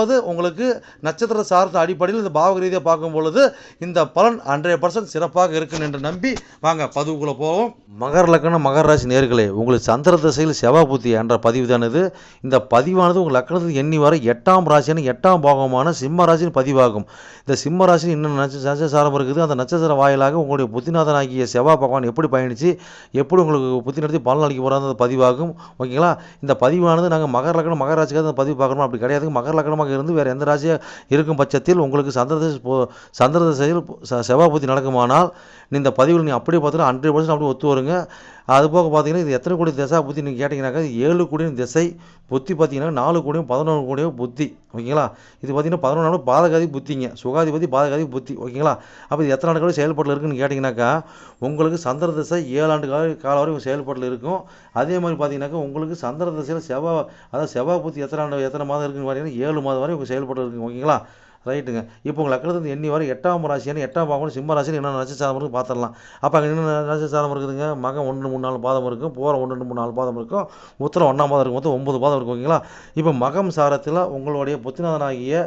அதாவது உங்களுக்கு நட்சத்திர சார்ந்த அடிப்படையில் இந்த பாவக ரீதியாக பார்க்கும் பொழுது இந்த பலன் ஹண்ட்ரட் பர்சன்ட் சிறப்பாக இருக்கும் என்று நம்பி வாங்க பதிவுக்குள்ளே போவோம். மகர லக்கணம் மகர ராசி நேர்களே உங்களுக்கு சந்திர திசையில் செவ்வாய் புத்தி என்ற பதிவு தான் இது. இந்த பதிவானது உங்கள் லக்னத்துக்கு எண்ணி வர எட்டாம் ராசியான எட்டாம் பாகமான சிம்ம ராசியின் பதிவாகும். இந்த சிம்ம ராசி இன்னும் நட்ச நட்சசாரம் இருக்குது? அந்த நட்சத்திர வாயிலாக உங்களுடைய புத்திநாதனாகிய செவ்வாய் பகவான் எப்படி பயணித்து எப்படி உங்களுக்கு புத்தி நடத்தி பலன் அளிக்க போகிறாங்க பதிவாகும். ஓகேங்களா? இந்த பதிவானது நாங்கள் மகர லக்னம் மகர ராசிக்காக பதிவு பார்க்கணும்? அப்படி கிடையாது. மகர இருந்து வேறு எந்த ராசியாக இருக்கும் பட்சத்தில் உங்களுக்கு சந்திர திசை போ- சந்திர திசையில் ச- புத்தி நடக்குமானால் இந்த பதிவில் நீ அப்படியே பார்த்தீங்கன்னா ஹண்ட்ரட் பர்சன்ட் அப்படியே ஒத்து வருங்க. அது போக பார்த்தீங்கன்னா இது எத்தனை கோடி திசை புத்தி நீங்கள் கேட்டிங்கனாக்கா ஏழு கோடியும் திசை புத்தி பார்த்தீங்கன்னா நாலு கோடியும் பதினொன்று கோடியும் புத்தி. ஓகேங்களா? இது பார்த்தீங்கன்னா பதினொன்று பாதகாதி புத்திங்க. சுகாதிபதி பாதகாதி புத்தி. ஓகேங்களா? அப்போ இது எத்தனை ஆண்டுகள் செயல்பாட்டில் இருக்குன்னு கேட்டிங்கனாக்கா உங்களுக்கு சந்திர திசை ஏழு ஆண்டு கால கால வரைக்கும் செயல்பாட்டில் இருக்கும். அதே மாதிரி பார்த்தீங்கன்னாக்கா உங்களுக்கு சந்திர திசையில் செவ்வாய் அதாவது செவ்வாய் புத்தி எத்தனை ஆண்டு எத்தனை மாதம் இருக்குன்னு பார்த்தீங்கன்னா ஏழு மாதம் வரை உங்கள் செயல்பட்டு இருக்குங்க ஓகேங்களா? ரைட்டுங்க. இப்போ உங்கள் லக்கணத்துக்கு எண்ணி வர எட்டாம் ராசியான எட்டாம் பாகம் சிம்ம ராசியில் என்ன நட்சத்திரம் இருக்குது பார்த்துடலாம் அப்போ அங்கே என்ன நட்சத்திரம் இருக்குதுங்க? மகம் ஒன்று மூணு நாலு பாதம் இருக்கும். போகிற ஒன்று ரெண்டு மூணு நாலு பாதம் இருக்கும். உத்தரம் ஒன்றாம் பாதம் இருக்கும். மொத்தம் ஒன்பது பாதம் இருக்கும் ஓகேங்களா? இப்போ மகம் சாரத்தில் உங்களுடைய புத்திநாதனாகிய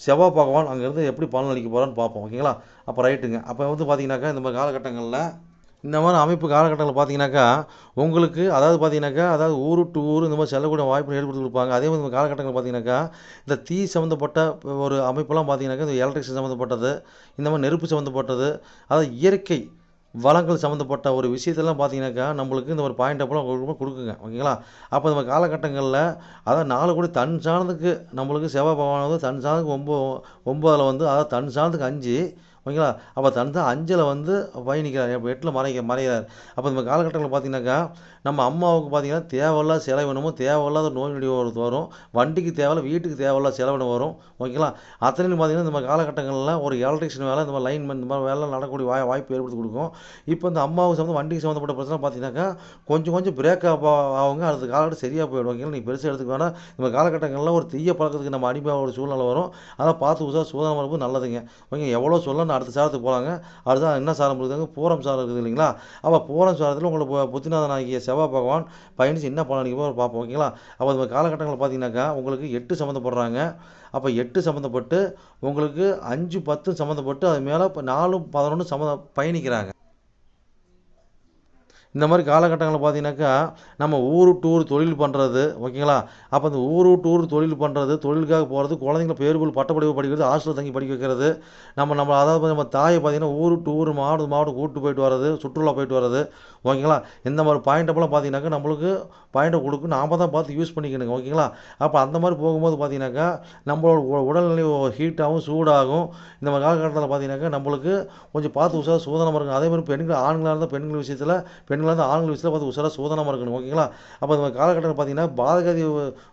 செவ்வாய் பகவான் அங்கேருந்து எப்படி பலன் அளிக்க போகிறான்னு பார்ப்போம் ஓகேங்களா? அப்போ ரைட்டுங்க. அப்போ வந்து பார்த்தீங்கன்னாக்கா இந்த மாதிரி காலகட்டங்களில் இந்த மாதிரி அமைப்பு காலகட்டங்களில் பார்த்தீங்கன்னாக்கா உங்களுக்கு அதாவது பார்த்தீங்கன்னாக்கா அதாவது ஊர் டு ஊர் இந்த மாதிரி செல்லக்கூடிய வாய்ப்பு ஏற்படுத்தி கொடுப்பாங்க. அதே மாதிரி இந்த காலகட்டங்களில் பார்த்தீங்கன்னாக்கா இந்த தீ சம்மந்தப்பட்ட ஒரு அமைப்பெல்லாம் பார்த்தீங்கன்னாக்கா இந்த எலக்ட்ரிக்ஸ் சம்மந்தப்பட்டது இந்த மாதிரி நெருப்பு சம்மந்தப்பட்டது அதாவது இயற்கை வளங்கள் சம்மந்தப்பட்ட ஒரு விஷயத்தெல்லாம் பார்த்தீங்கன்னாக்கா நம்மளுக்கு இந்த ஒரு பாயிண்ட் அப்பெல்லாம் கொடுக்குங்க. ஓகேங்களா? அப்போ இந்த காலகட்டங்களில் அதாவது நாலு கோடி தன் சார்ந்துக்கு நம்மளுக்கு செவ்வாய் பகவான் வந்து தன் சார்ந்துக்கு ஒம்பது ஒம்பதில் வந்து அதாவது தன் சார்ந்துக்கு அஞ்சு ஓகேங்களா? அப்போ தன் தான் அஞ்சில் வந்து பயணிக்கிறார் அப்போ எட்டில் மறைக்க மறைகிறார். அப்போ இந்த காலகட்டங்களில் பார்த்தீங்கன்னாக்கா நம்ம அம்மாவுக்கு பார்த்தீங்கன்னா தேவையில்லாத செலவினமும் தேவையில்லாத நோய் நொடி வரும். வண்டிக்கு தேவையில்ல வீட்டுக்கு தேவையில்லாத செலவினம் வரும். ஓகேங்களா? அத்தனையும் பார்த்தீங்கன்னா இந்த மாதிரி காலகட்டங்களில் ஒரு எலக்ட்ரிஷியன் வேலை இந்த மாதிரி லைன்மேன் இந்த மாதிரி வேலை நடக்கக்கூடிய வாய் வாய்ப்பு ஏற்படுத்தி கொடுக்கும். இப்போ இந்த அம்மாவுக்கு சம்மந்தம் வண்டிக்கு சம்மந்தப்பட்ட பிரச்சனை பார்த்தீங்கன்னாக்கா கொஞ்சம் கொஞ்சம் பிரேக்கப் ஆகுங்க. அடுத்த காலகட்டம் சரியாக போயிடும். ஓகேங்களா? நீங்கள் பெருசாக எடுத்துக்க வேணால் இந்த காலகட்டங்களில் ஒரு தீய பழக்கத்துக்கு நம்ம அடிமையாக ஒரு சூழ்நிலை வரும். அதை பார்த்து புதுசாக சூதானமாக இருக்கும் நல்லதுங்க. ஓகே எவ்வளோ சொல்ல அடுத்த சாரத்துக்கு போகலாங்க அடுத்த என்ன சாரம் இருக்குதுங்க? பூரம் சாரம் இருக்குது இல்லைங்களா? அப்போ பூரம் சாரத்தில் உங்களுக்கு பு- புத்திநாதன் ஆகிய செவ்வாய் பகவான் பயணிச்சு என்ன பலன் அளிக்க பார்ப்போம் ஓகேங்களா? அப்போ இந்த காலகட்டங்களில் பார்த்தீங்கன்னாக்கா உங்களுக்கு எட்டு சம்மந்தப்படுறாங்க அப்போ எட்டு சம்மந்தப்பட்டு உங்களுக்கு அஞ்சு பத்து சம்மந்தப்பட்டு அது மேலே இப்போ நாலு பதினொன்று சம்மந்த பயணிக்கிறாங்க. இந்த மாதிரி காலகட்டங்களில் பார்த்தீங்கன்னாக்கா நம்ம ஊர் டூர் தொழில் பண்ணுறது ஓகேங்களா? அப்போ அந்த ஊர் டூர் தொழில் பண்ணுறது தொழிலுக்காக போகிறது குழந்தைங்கள பேருபுல் பட்டப்படிப்பு படிக்கிறது ஹாஸ்டல் தங்கி படிக்க வைக்கிறது நம்ம நம்ம அதாவது நம்ம தாயை பார்த்தீங்கன்னா ஊர் டூர் மாவட்ட மாவட்டம் கூட்டு போயிட்டு வர்றது சுற்றுலா போயிட்டு வர்றது ஓகேங்களா? இந்த மாதிரி பாயிண்ட்டப்பெல்லாம் பார்த்தீங்கன்னாக்கா நம்மளுக்கு பாயிண்ட்டை கொடுக்கும். நாம தான் பார்த்து யூஸ் பண்ணிக்கணுங்க ஓகேங்களா? அப்போ அந்த மாதிரி போகும்போது பார்த்தீங்கன்னாக்கா நம்மளோட உடல்நிலை ஹீட்டாகவும் சூடாகும். இந்த மாதிரி காலகட்டத்தில் பார்த்தீங்கன்னாக்கா நம்மளுக்கு கொஞ்சம் பார்த்து உஷார சூதனமாக இருக்கும். அதே மாதிரி பெண்கள் ஆண்களாக இருந்தால் பெண்கள் விஷயத்தில் பெண்கள் வந்து ஆண்கள் விஷயத்தில் பார்த்து உஷாராக சோதனமாக இருக்கணும் ஓகேங்களா அப்போ இந்த காலகட்டத்தில் பார்த்தீங்கன்னா பாதகதி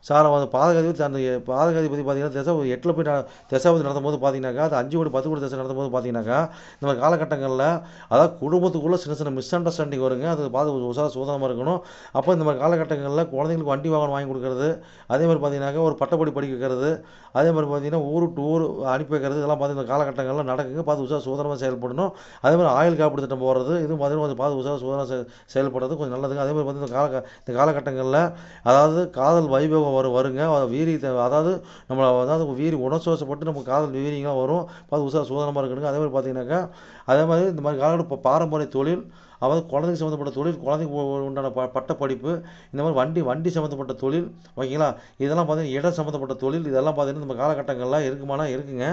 சாரம் வந்து பாதகதி அந்த பாதகதிபதி பார்த்தீங்கன்னா திசை எட்டில் போய் திசை திசாபதி நடத்தும் போது பார்த்தீங்கன்னாக்கா அது அஞ்சு கோடி பத்து கோடி திசை நடத்தும் போது பார்த்தீங்கன்னாக்கா இந்த மாதிரி காலகட்டங்களில் அதாவது குடும்பத்துக்குள்ளே சின்ன சின்ன மிஸ் அண்டர்ஸ்டாண்டிங் வருங்க. அது பார்த்து உஷார சோதனமாக இருக்கணும். அப்போ இந்த மாதிரி காலகட்டங்களில் குழந்தைங்களுக்கு வண்டி வாகனம் வாங்கி கொடுக்கறது அதே மாதிரி பார்த்தீங்கன்னாக்கா ஒரு பட்டப்படி படிக்க வைக்கிறது அதே மாதிரி பார்த்தீங்கன்னா ஊர் டூர் ஊர் அனுப்பி வைக்கிறது இதெல்லாம் பார்த்தீங்கன்னா இந்த காலகட்டங்களில் நடக்குங்க. பார்த்து உஷார சோதனமாக செயல்படணும். அதே மாதிரி ஆயுள் காப்பீடு திட்டம் போகிறது இதுவும் பார்த்தீங்கன்னா கொஞ்சம் பார்த்து உஷார சோதனை செயல்படுறது கொஞ்சம் நல்லதுங்க. அதே மாதிரி பார்த்தீங்கன்னா இந்த கால இந்த காலகட்டங்களில் அதாவது காதல் வைபவம் வரும் வருங்க. அது வீரி அதாவது நம்ம அதாவது வீரி உணர்ச்சிவசப்பட்டு நம்ம காதல் வீரியங்களாக வரும். பார்த்து உஷார சூதனமாக இருக்கணுங்க அதே மாதிரி பார்த்தீங்கன்னாக்கா அதே மாதிரி இந்த மாதிரி காலகட்டம் இப்போ பாரம்பரிய தொழில் அதாவது குழந்தைக்கு சம்மந்தப்பட்ட தொழில் குழந்தைக்கு உண்டான ப பட்ட படிப்பு இந்த மாதிரி வண்டி வண்டி சம்மந்தப்பட்ட தொழில் ஓகேங்களா? இதெல்லாம் பார்த்தீங்கன்னா இடம் சம்மந்தப்பட்ட தொழில் இதெல்லாம் பார்த்தீங்கன்னா நம்ம காலகட்டங்கள்லாம் இருக்குமானா இருக்குங்க.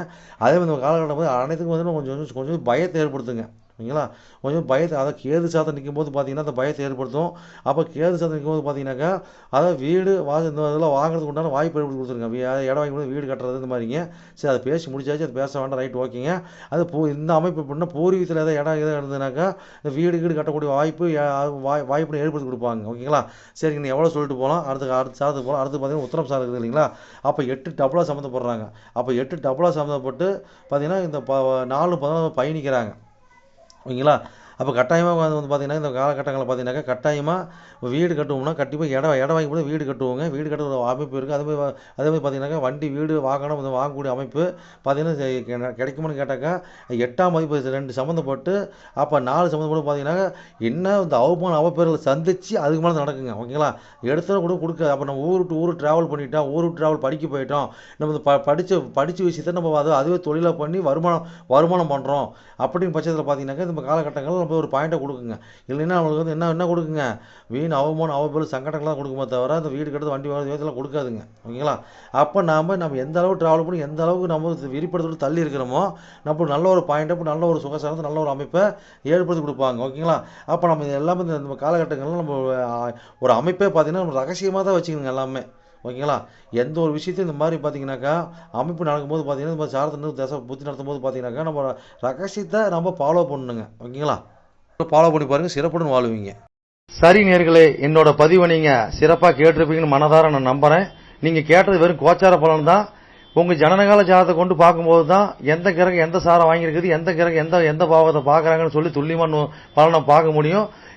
அதே மாதிரி நம்ம காலகட்டம் வந்து அனைத்துக்கும் வந்து கொஞ்சம் கொஞ்சம் கொஞ்சம் பயத்தை ஏற்படுத்துங்க. ஓகேங்களா கொஞ்சம் பயத்தை அதை கேது சாதம் நிற்கும் போது பார்த்தீங்கன்னா அந்த பயத்தை ஏற்படுத்தும். அப்போ கேது சாதம் நிற்கும் போது பார்த்தீங்கன்னாக்கா அதை வீடு வா இந்த இதெல்லாம் வாங்குறதுக்கு உண்டான வாய்ப்பு ஏற்படுத்தி கொடுத்துருங்க. இடம் வாங்கி கொடுத்து வீடு கட்டுறது இந்த மாதிரிங்க. சரி அதை பேசி முடிச்சாச்சு அது பேச வேண்டாம் ரைட் ஓகேங்க அது பூ இந்த அமைப்பு எப்படின்னா பூர்வீகத்தில் ஏதாவது இடம் எதாவது இருந்ததுனாக்கா இந்த வீடு வீடு கட்டக்கூடிய வாய்ப்பு வாய் வாய்ப்புன்னு ஏற்படுத்தி கொடுப்பாங்க. ஓகேங்களா? சரிங்க நீ எவ்வளோ சொல்லிட்டு போகலாம் அடுத்து அடுத்த சாதத்துக்கு போகலாம் அடுத்து பார்த்தீங்கன்னா உத்தரம் சாதம் இருக்குது இல்லைங்களா? அப்போ எட்டு டபுளாக சம்மந்தப்படுறாங்க. அப்போ எட்டு டபுளாக சம்மந்தப்பட்டு பார்த்தீங்கன்னா இந்த ப நாலு பதினாலு பயணிக்கிறாங்க ஓகேங்களா? அப்போ கட்டாயமாக வந்து வந்து பார்த்தீங்கன்னா இந்த காலகட்டங்களில் பார்த்தீங்கன்னாக்கா கட்டாயமாக வீடு கட்டுவோம்னா கண்டிப்பாக இடம் இடம் வாங்கி கூட வீடு கட்டுவோங்க. வீடு கட்டுற அமைப்பு இருக்குது அதே மாதிரி அதே மாதிரி பார்த்தீங்கன்னாக்கா வண்டி வீடு வாகனம் வந்து வாங்கக்கூடிய அமைப்பு பார்த்தீங்கன்னா கெ- கிடைக்குமான்னு கேட்டாக்கா எட்டாம் மதிப்பு ரெண்டு சம்மந்தப்பட்டு அப்போ நாலு சம்மந்தப்பட்டு பார்த்தீங்கன்னாக்கா என்ன இந்த அவமான அவப்பேர்களை சந்தித்து அதுக்கு மேலே நடக்குங்க. ஓகேங்களா? எடுத்தோம் கூட கொடுக்காது. அப்போ நம்ம ஊர் விட்டு ஊர் ட்ராவல் பண்ணிட்டோம் ஊர் ட்ராவல் படிக்க போயிட்டோம். நம்ம ப படித்த படித்த விஷயத்தை நம்ம அது அதுவே தொழிலாக பண்ணி வருமானம் வருமானம் பண்ணுறோம் அப்படின்னு பட்சத்தில் பார்த்தீங்கன்னாக்கா இந்த காலகட்டங்களில் போய் ஒரு பாயிண்ட்டை கொடுக்குங்க. இல்லைன்னா அவங்களுக்கு வந்து என்ன என்ன கொடுக்குங்க? வீண் அவமானம் அவப்பேர் சங்கடங்கள் தான் கொடுக்குமே தவிர அந்த வீடு கட்டுறது வண்டி வாங்குறது இதெல்லாம் கொடுக்காதுங்க. ஓகேங்களா? அப்போ நாம் நம்ம எந்த அளவுக்கு ட்ராவல் பண்ணி எந்த அளவுக்கு நம்ம விரிப்படுத்தோடு தள்ளி இருக்கிறோமோ நம்ம நல்ல ஒரு பாயிண்ட்டை நல்ல ஒரு சுகசாரத்தை நல்ல ஒரு அமைப்பை ஏற்படுத்தி கொடுப்பாங்க. ஓகேங்களா? அப்போ நம்ம இது எல்லாமே இந்த காலகட்டங்களில் நம்ம ஒரு அமைப்பே பார்த்திங்கன்னா நம்ம ரகசியமாக தான் வச்சுக்கணுங்க எல்லாமே. ஓகேங்களா? எந்த ஒரு விஷயத்தையும் இந்த மாதிரி பார்த்தீங்கன்னாக்கா அமைப்பு நடக்கும்போது பார்த்தீங்கன்னா இந்த மாதிரி சாரத்தை தசை புத்தி நடத்தும் போது பார்த்தீங்கன்னாக்கா நம்ம ரகசியத்தை நம்ம ஃபாலோ பண்ணணுங்க. ஓகேங்களா? ஃபாலோ பண்ணி பாருங்க சிறப்புடன் வாழ்வீங்க. சரி நேர்களே என்னோட பதிவை நீங்க சிறப்பாக கேட்டிருப்பீங்கன்னு மனதார நான் நம்புறேன். நீங்க கேட்டது வெறும் கோச்சார பலன் தான். உங்க ஜனநகால ஜாதத்தை கொண்டு பார்க்கும்போது தான் எந்த கிரகம் எந்த சாரம் வாங்கியிருக்குது எந்த கிரகம் எந்த எந்த பாவத்தை பார்க்குறாங்கன்னு சொல்லி துல்லியமான பலனை பார்க்க முடியும்.